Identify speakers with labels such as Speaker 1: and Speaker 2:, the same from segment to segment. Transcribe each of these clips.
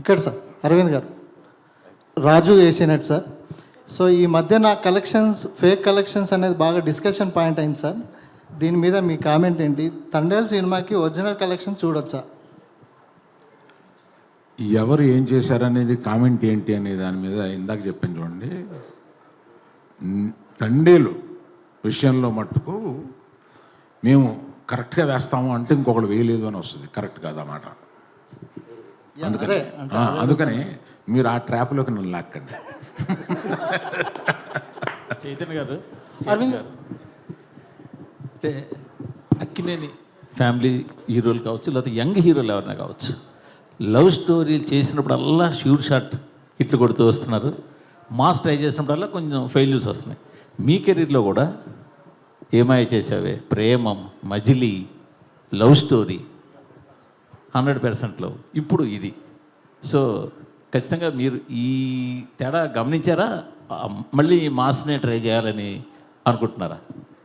Speaker 1: ఇక్కడ సార్ అరవింద్ గారు. రాజు వేసినట్టు సార్. సో ఈ మధ్య నా కలెక్షన్స్ ఫేక్ కలెక్షన్స్ అనేది బాగా డిస్కషన్ పాయింట్ అయింది సార్. దీని మీద మీ కామెంట్ ఏంటి? తండేల్ సినిమాకి ఒరిజినల్ కలెక్షన్ చూడొచ్చా?
Speaker 2: ఎవరు ఏం చేశారనేది కామెంట్ ఏంటి అనే దాని మీద ఇందాక చెప్పాను చూడండి. తండేలు విషయంలో మట్టుకు మేము కరెక్ట్గా వేస్తాము అంటే ఇంకొకటి వేయలేదు అని వస్తుంది. కరెక్ట్ కాదన్నమాట. అందుకని అందుకని మీరు ఆ ట్రాప్లోకి నన్ను లాక్కండి.
Speaker 3: చైతన్య గారు
Speaker 4: అరవింద్
Speaker 3: అంటే అక్కినేని ఫ్యామిలీ హీరోలు కావచ్చు లేకపోతే యంగ్ హీరోలు ఎవరైనా కావచ్చు లవ్ స్టోరీలు చేసినప్పుడల్లా షూర్ షాట్ హిట్లు కొడుతూ వస్తున్నారు. మాస్ ట్రై చేసినప్పుడల్లా కొంచెం ఫెయిల్యూర్స్ వస్తున్నాయి. మీ కెరీర్లో కూడా Ye Maaya Chesave Premam Majili love story hundred percent love. ఇప్పుడు ఇది. సో ఖచ్చితంగా మీరు ఈ తేడా గమనించారా? మళ్ళీ మాస్నే ట్రై చేయాలని అనుకుంటున్నారా?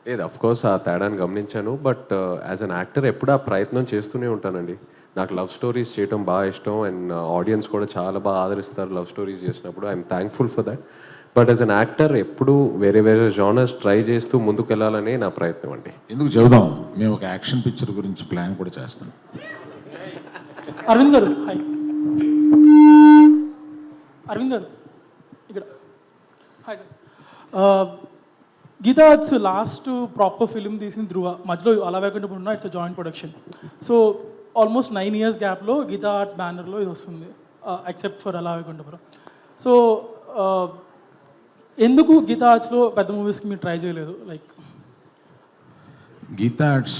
Speaker 5: లేదు అఫ్ కోర్స్ ఆ తేడాను గమనించాను బట్ యాజ్ అన్ యాక్టర్ ఎప్పుడు ఆ ప్రయత్నం చేస్తూనే ఉంటానండి. నాకు లవ్ స్టోరీస్ చేయడం బాగా ఇష్టం అండ్ ఆడియన్స్ కూడా చాలా బాగా ఆదరిస్తారు లవ్ స్టోరీస్ చేసినప్పుడు. I'm thankful for that but as an actor ఎప్పుడు వేరే వేరే జానర్స్ ట్రై చేస్తూ ముందుకు వెళ్ళాలనే నా ప్రయత్నం అండి.
Speaker 2: ఎందుకు చెబుదాం? మేము ఒక యాక్షన్ పిక్చర్ గురించి ప్లాన్ కూడా చేస్తాం.
Speaker 4: అరవింద్ గారు హాయ్ అరవింద్ గారు ఇక్కడ. Hi sir uh, Geetha it's last proper film తీసిన ధృవ మధ్యలో అలా వేకుండా ఉన్న it's joint production so almost nine years గ్యాప్లో గీతా ఆర్ట్స్ బ్యానర్లో ఇది వస్తుంది. Uh, ఎక్సెప్ట్ ఫర్ అలా వేకుంటపురం సో uh, ఎందుకు గీతా ఆర్ట్స్లో పెద్ద మూవీస్కి మీరు ట్రై చేయలేదు? లైక్
Speaker 2: గీతా ఆర్ట్స్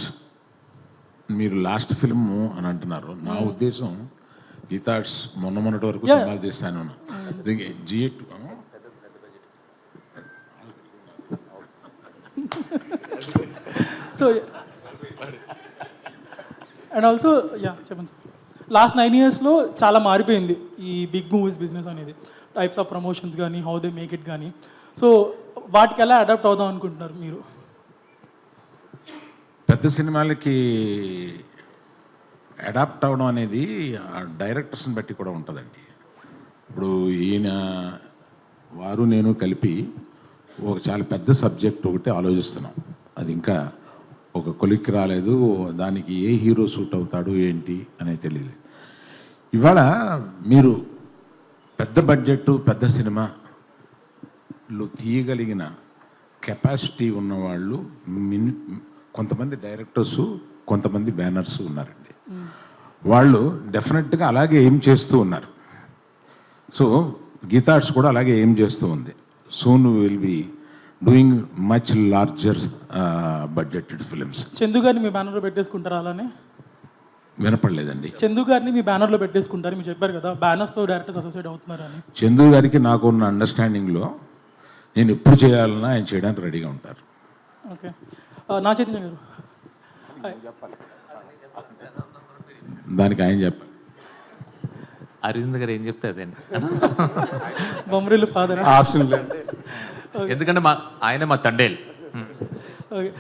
Speaker 2: మీరు లాస్ట్ ఫిల్మ్ అని అంటున్నారు. నా ఉద్దేశం గీతా ఆర్ట్స్ మొన్న మొన్నటి వరకు. సినిమాలు తీస్తాను జిఎట్
Speaker 4: సో అండ్ ఆల్సో యా చెప్పండి సార్. లాస్ట్ నైన్ ఇయర్స్లో చాలా మారిపోయింది ఈ బిగ్ మూవీస్ బిజినెస్ అనేది. టైప్స్ ఆఫ్ ప్రమోషన్స్ కానీ హౌ దే మేక్ ఇట్ కానీ సో వాటికి ఎలా అడాప్ట్ అవుదాం అనుకుంటున్నారు మీరు?
Speaker 2: పెద్ద సినిమాలకి అడాప్ట్ అవ్వడం అనేది డైరెక్టర్స్ని బట్టి కూడా ఉంటుందండి. ఇప్పుడు ఈయన వారు నేను కలిపి ఒక చాలా పెద్ద సబ్జెక్ట్ ఒకటి ఆలోచిస్తున్నాం. అది ఇంకా ఒక కొలిక్కి రాలేదు దానికి ఏ హీరో సూట్ అవుతాడు ఏంటి అనేది తెలియదు ఇవాళ మీరు పెద్ద బడ్జెట్ పెద్ద సినిమాలు తీయగలిగిన కెపాసిటీ ఉన్నవాళ్ళు మిని కొంతమంది డైరెక్టర్స్ కొంతమంది బ్యానర్స్ ఉన్నారండి. వాళ్ళు డెఫినెట్గా అలాగే ఏం చేస్తూ ఉన్నారు. సో గీతార్ట్స్ కూడా అలాగే ఏం చేస్తూ ఉంది. Soon will be doing much larger budgeted films.
Speaker 4: Chandu గారిని మీ బ్యానర్లో పెట్టేసుకుంటారా అలానే?
Speaker 2: వినపడలేదండి.
Speaker 4: చందు గారిని మీ బ్యానర్లో పెట్టేసుకుంటారు మీరు చెప్పారు కదా. బ్యానర్స్తో డైరెక్టర్స్ అసోసియేట్ అవుతున్నారు అని
Speaker 2: చందు గారికి నాకు ఉన్న అండర్స్టాండింగ్లో నేను ఎప్పుడు చేయాలన్నా ఆయన చేయడానికి రెడీగా ఉంటారు.
Speaker 4: ఓకే. నా చైతన్య గారు
Speaker 2: దానికి ఆయన చెప్పాలి
Speaker 6: అరవింద్ గారు ఏం చెప్తే అదే
Speaker 4: బొమ్మరిల్లు ఫాదర్?
Speaker 6: ఆప్షన్ లేదు. ఎందుకంటే మా ఆయన మా తండేలు.
Speaker 4: ఓకే.